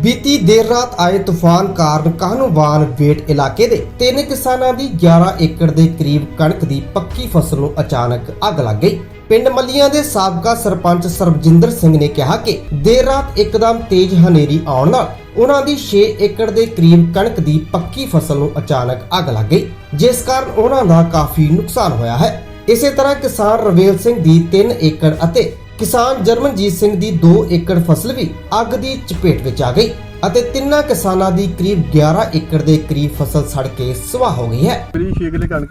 ਬੀਤੀ ਦੇਰ ਰਾਤ ਆਏ ਤੂਫਾਨ ਕਾਰਨ ਕਾਹਨੂੰਵਾਨ ਵੇਟ ਇਲਾਕੇ ਦੇ ਤਿੰਨ ਕਿਸਾਨਾਂ ਦੀ 11 ਏਕੜ ਦੇ ਕਰੀਬ ਕਣਕ ਦੀ ਪੱਕੀ ਫਸਲ ਨੂੰ ਅਚਾਨਕ ਅੱਗ ਲੱਗ ਗਈ। ਪਿੰਡ ਮੱਲੀਆਂ ਦੇ ਸਾਬਕਾ ਸਰਪੰਚ ਸਰਬਜਿੰਦਰ ਸਿੰਘ ਨੇ ਕਿਹਾ ਕਿ ਦੇਰ ਰਾਤ ਇੱਕਦਮ ਤੇਜ਼ ਹਨੇਰੀ ਆਉਣ ਨਾਲ ਉਹਨਾਂ ਦੀ 6 ਏਕੜ ਦੇ ਕਰੀਬ ਕਣਕ ਦੀ ਪੱਕੀ ਫਸਲ ਨੂੰ ਅਚਾਨਕ ਅੱਗ ਲੱਗ ਗਈ, ਜਿਸ ਕਾਰਨ ਉਹਨਾਂ ਦਾ ਕਾਫੀ ਨੁਕਸਾਨ ਹੋਇਆ ਹੈ। ਇਸੇ ਤਰ੍ਹਾਂ ਕਿਸਾਨ ਰਵੇਲ ਸਿੰਘ ਦੀ 3 ਏਕੜ ਅਤੇ ਕਿਸਾਨ ਜਰਮਨਜੀਤ ਸਿੰਘ ਦੀ 2 ਏਕੜ ਫਸਲ ਵੀ ਅੱਗ ਦੀ ਚਪੇਟ ਵਿੱਚ ਆ ਗਈ ਅਤੇ ਤਿੰਨਾਂ ਕਿਸਾਨਾਂ ਦੀ ਕਰੀਬ 11 ਏਕੜ ਦੇ ਕਰੀਬ ਫਸਲ ਸੜ ਕੇ ਸੁਆਹ ਹੋ ਗਈ ਹੈ। ਮੇਰੀ ਛੇ ਕਿੱਲੇ ਕਣਕ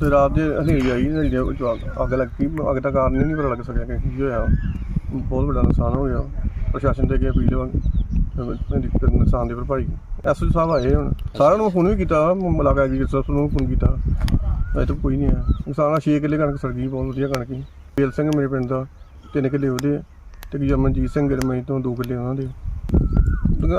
ਤੇ ਰਾਤ ਦੇ ਹਨੇਰੀ ਆਈ, ਹਨੇਰੀ ਦੇ ਵਿੱਚ ਅੱਗ- ਅੱਗ ਲੱਗ ਗਈ। ਅੱਗ ਦਾ ਕਾਰਨ ਹੀ ਨਹੀਂ ਪਤਾ ਲੱਗ ਸਕਿਆ ਕਿ ਕੀ ਹੋਇਆ। ਬਹੁਤ ਵੱਡਾ ਨੁਕਸਾਨ ਹੋ ਗਿਆ। ਪ੍ਰਸ਼ਾਸਨ ਦੇ ਅੱਗੇ ਅਪੀਲ ਵਾ ਇਹਦੀ ਨੁਕਸਾਨ ਦੀ ਭਰਪਾਈ। ਐਸਓ ਸਾਹਿਬ ਆਏ ਹੁਣ। ਸਾਰਿਆਂ ਨੂੰ ਫੋਨ ਵੀ ਕੀਤਾ ਮਲਾਕਾ ਜੀ ਨੂੰ ਫੋਨ ਕੀਤਾ। ਅਜੇ ਤੱਕ ਕੋਈ ਨਹੀਂ ਆਇਆ। ਨੁਕਸਾਨ ਆ, ਛੇ ਕਿੱਲੇ ਕਣਕ ਸੜ ਗਈ, ਬਹੁਤ ਵਧੀਆ ਕਣਕ ਸੀ। ਬੇਲ ਸਿੰਘ ਮੇਰੇ ਪਿੰਡ ਦਾ। ਤਿੰਨ ਕਿੱਲੇ ਉਹਦੇ ਆ, ਤੇ ਜਮਨਜੀਤ ਸਿੰਘ ਗਰਮਈ ਤੋਂ ਦੋ ਕਿੱਲੇ ਉਹਨਾਂ ਦੇ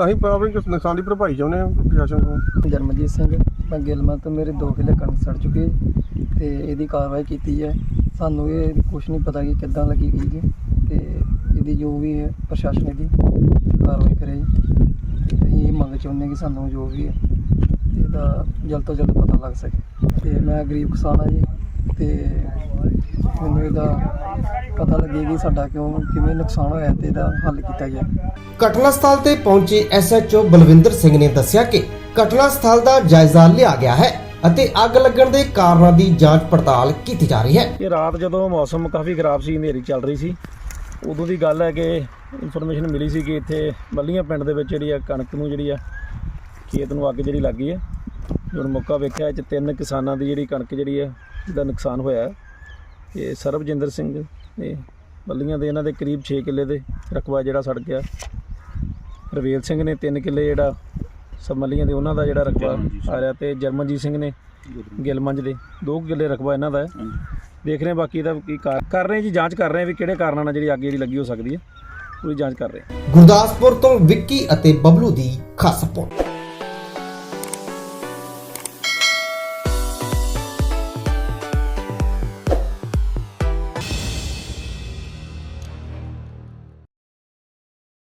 ਅਸੀਂ ਆਪਣੀ ਨੁਕਸਾਨ ਦੀ ਭਰਪਾਈ ਚਾਹੁੰਦੇ ਹਾਂ ਪ੍ਰਸ਼ਾਸਨ ਤੋਂ। ਜਰਮਨਜੀਤ ਸਿੰਘ ਮੈਂ ਗਿਲਮਾ ਤੋਂ ਮੇਰੇ 2 ਕਿੱਲੇ ਕਣਕ ਸੜ ਚੁੱਕੀ ਹੈ ਤੇ ਇਹਦੀ ਕਾਰਵਾਈ ਕੀਤੀ ਹੈ ਸਾਨੂੰ ਇਹ ਕੁਝ ਨਹੀਂ ਪਤਾ ਕਿ ਕਿੱਦਾਂ ਲੱਗੀ ਗਈ ਜੀ। ਤੇ ਇਹਦੀ ਜੋ ਵੀ ਹੈ ਪ੍ਰਸ਼ਾਸਨ ਦੀ ਕਾਰਵਾਈ ਕਰੇ ਜੀ। ਅਸੀਂ ਇਹ ਮੰਗ ਚਾਹੁੰਦੇ ਕਿ ਸਾਨੂੰ ਜੋ ਵੀ ਹੈ ਇਹਦਾ ਜਲਦ ਤੋਂ ਜਲਦ ਪਤਾ ਲੱਗ ਸਕੇ। ਤੇ ਮੈਂ ਗਰੀਬ ਕਿਸਾਨ ਆ ਜੀ। ਤੇ ਮੈਨੂੰ ਇਹਦਾ ਪਤਾ ਲੱਗੇ ਕਿ ਸਾਡਾ ਕਿਉਂ ਕਿਵੇਂ ਨੁਕਸਾਨ ਹੋਇਆ ਤੇ ਇਹਦਾ ਹੱਲ ਕੀਤਾ ਜਾਏ ਘਟਨਾ ਸਥਲ ਤੇ ਪਹੁੰਚੇ ਐਸਐਚਓ ਬਲਵਿੰਦਰ ਸਿੰਘ ਨੇ ਦੱਸਿਆ ਕਿ ਘਟਨਾ ਸਥਲ ਦਾ ਜਾਇਜ਼ਾ ਲਿਆ ਗਿਆ ਹੈ ਅਤੇ ਅੱਗ ਲੱਗਣ ਦੇ ਕਾਰਨਾਂ ਦੀ ਜਾਂਚ ਪੜਤਾਲ ਕੀਤੀ ਜਾ ਰਹੀ ਹੈ। ਇਹ ਰਾਤ ਜਦੋਂ ਮੌਸਮ ਕਾਫੀ ਖਰਾਬ ਸੀ ਹਨੇਰੀ ਚੱਲ ਰਹੀ ਸੀ ਉਦੋਂ ਦੀ ਗੱਲ ਹੈ ਕਿ ਇਨਫੋਰਮੇਸ਼ਨ ਮਿਲੀ ਸੀ ਕਿ ਇੱਥੇ ਮੱਲੀਆਂ ਪਿੰਡ ਦੇ ਵਿੱਚ ਜਿਹੜੀ ਆ ਕਣਕ ਨੂੰ ਜਿਹੜੀ ਆ ਖੇਤ ਨੂੰ ਅੱਗ ਜਿਹੜੀ ਲੱਗੀ ਹੈ ਜਦੋਂ ਮੌਕਾ ਵੇਖਿਆ ਇਹ 'ਚ ਤਿੰਨ ਕਿਸਾਨਾਂ ਦੀ ਜਿਹੜੀ ਕਣਕ ਜਿਹੜੀ ਆ ਦਾ ਨੁਕਸਾਨ ਹੋਇਆ ਹੈ। ਇਹ ਸਰਬਜਿੰਦਰ ਸਿੰਘ ਇਹ ਮੱਲੀਆਂ ਦੇ ਇਹਨਾਂ ਦੇ ਕਰੀਬ 6 ਕਿੱਲੇ ਦੇ ਰਕਬਾ ਜਿਹੜਾ ਸੜ ਗਿਆ। ਰਵੇਲ ਸਿੰਘ ਨੇ 3 ਕਿੱਲੇ ਜਿਹੜਾ ਸਭ ਮੱਲੀਆਂ ਦੇ ਉਹਨਾਂ ਦਾ ਜਿਹੜਾ ਰਕਬਾ ਆ ਰਿਹਾ ਤੇ ਜਰਮਨਜੀਤ ਸਿੰਘ ਨੇ ਗਿਲਮੰਜ ਦੇ 2 ਕਿੱਲੇ ਰਕਬਾ ਇਹਨਾਂ ਦਾ ਹੈ। ਦੇਖ ਰਹੇ ਹਾਂ ਬਾਕੀ ਦਾ ਕੀ ਕਾਰ ਕਰ ਰਹੇ ਹਾਂ ਜੀ ਜਾਂਚ ਕਰ ਰਹੇ ਹਾਂ ਵੀ ਕਿਹੜੇ ਕਾਰਨਾਂ ਨਾਲ ਜਿਹੜੀ ਅੱਗ ਜਿਹੜੀ ਲੱਗੀ ਹੋ ਸਕਦੀ ਹੈ। ਪੂਰੀ ਜਾਂਚ ਕਰ ਰਹੇ ਹਾਂ। ਗੁਰਦਾਸਪੁਰ ਤੋਂ ਵਿੱਕੀ ਅਤੇ ਬਬਲੂ ਦੀ ਖਾਸ ਰਿਪੋਰਟ।